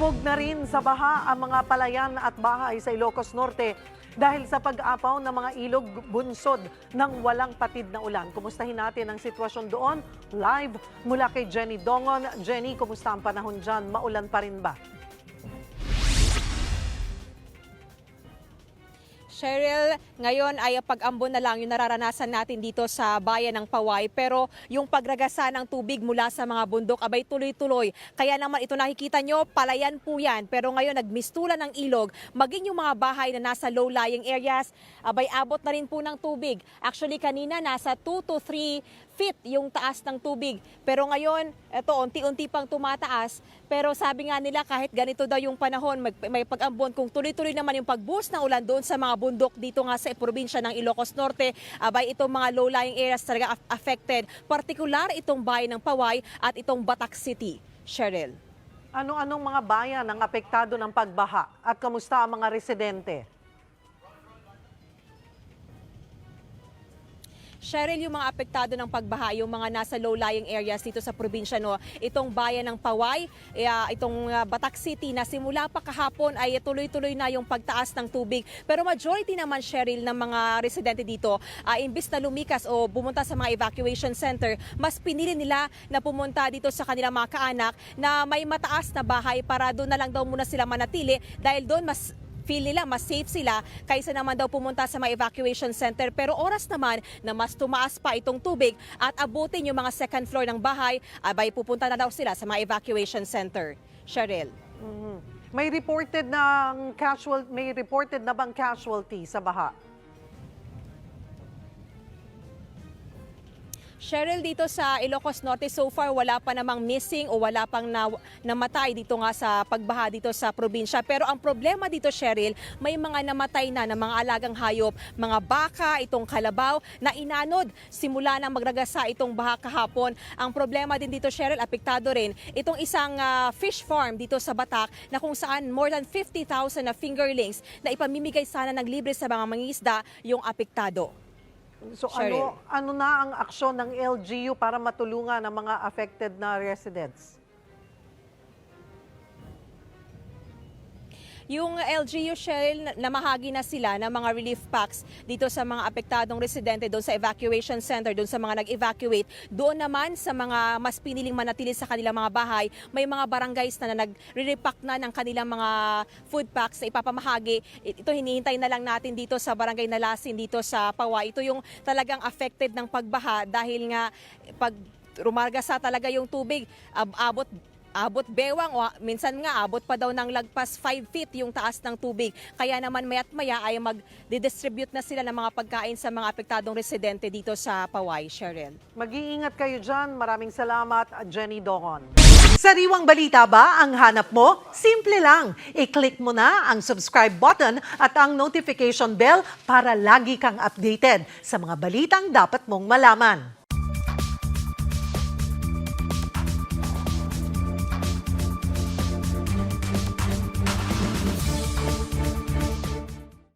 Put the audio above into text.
Pasabog na rin sa baha ang mga palayan at bahay sa Ilocos Norte dahil sa pag-apaw ng mga ilog bunsod ng walang patid na ulan. Kumustahin natin ang sitwasyon doon live mula kay Jenny Dongon. Jenny, kumusta ang panahon dyan? Maulan pa rin ba? Cheryl, ngayon ay pag-ambon na lang yung nararanasan natin dito sa bayan ng Paway. Pero yung pagragasa ng tubig mula sa mga bundok, abay tuloy-tuloy. Kaya naman ito nakikita nyo, palayan po yan. Pero ngayon nagmistula ng ilog, maging yung mga bahay na nasa low-lying areas, abay abot na rin po ng tubig. Actually kanina nasa 2 to 3 feet yung taas ng tubig. Pero ngayon, eto, unti-unti pang tumataas. Pero sabi nga nila kahit ganito daw yung panahon, mag, may pag-ambon, kung tuloy-tuloy naman yung pag-boost na ulan doon sa mga bundok dito nga sa probinsya ng Ilocos Norte, abay itong mga low-lying areas talaga af- affected. Partikular itong bayan ng Paway at itong Batak City. Cheryl. Ano-anong mga bayan ang apektado ng pagbaha at kamusta ang mga residente? Cheryl, yung mga apektado ng pagbaha, yung mga nasa low-lying areas dito sa probinsya, no, itong bayan ng Paway, eh, ah, itong ah, Batak City na simula pa kahapon ay tuloy-tuloy na yung pagtaas ng tubig. Pero majority naman, Cheryl, ng mga residente dito, ah, imbis na lumikas o bumunta sa mga evacuation center, mas pinili nila na pumunta dito sa kanilang mga kaanak na may mataas na bahay para doon na lang daw muna sila manatili dahil doon mas feel nila mas safe sila kaysa naman daw pumunta sa mga evacuation center. Pero oras naman na mas tumaas pa itong tubig at abutin yung mga second floor ng bahay, abay pupunta na daw sila sa mga evacuation center. Cheryl. Mhm. May reported na casual may reported na bang casualty sa baha? Cheryl, dito sa Ilocos Norte, so far wala pa namang missing o wala pang na, namatay dito nga sa pagbaha dito sa probinsya. Pero ang problema dito, Cheryl, may mga namatay na ng mga alagang hayop, mga baka, itong kalabaw na inanod simula nang magragasa itong baha kahapon. Ang problema din dito, Cheryl, apektado rin itong isang ah, fish farm dito sa Batak na kung saan more than 50,000 na fingerlings na ipamimigay sana ng libre sa mga mangisda yung apektado. So Cheryl. ano ano na ang aksyon ng LGU para matulungan ang mga affected na residents? Yung LGU Shell, namahagi na sila ng mga relief packs dito sa mga apektadong residente doon sa evacuation center, doon sa mga nag-evacuate. Doon naman sa mga mas piniling manatili sa kanilang mga bahay, may mga barangays na, na nag-repack na ng kanilang mga food packs na ipapamahagi. Ito hinihintay na lang natin dito sa barangay Nalasin, dito sa Pawa. Ito yung talagang affected ng pagbaha dahil nga pag rumargasa talaga yung tubig, ab- abot abot bewang o minsan nga abot pa daw ng lagpas 5 feet yung taas ng tubig. Kaya naman mayat maya ay mag-distribute na sila ng mga pagkain sa mga apektadong residente dito sa Paway, Cheryl. Mag-iingat kayo dyan. Maraming salamat, Jenny Dongon. Sariwang balita ba ang hanap mo? Simple lang. I-click mo na ang subscribe button at ang notification bell para lagi kang updated sa mga balitang dapat mong malaman.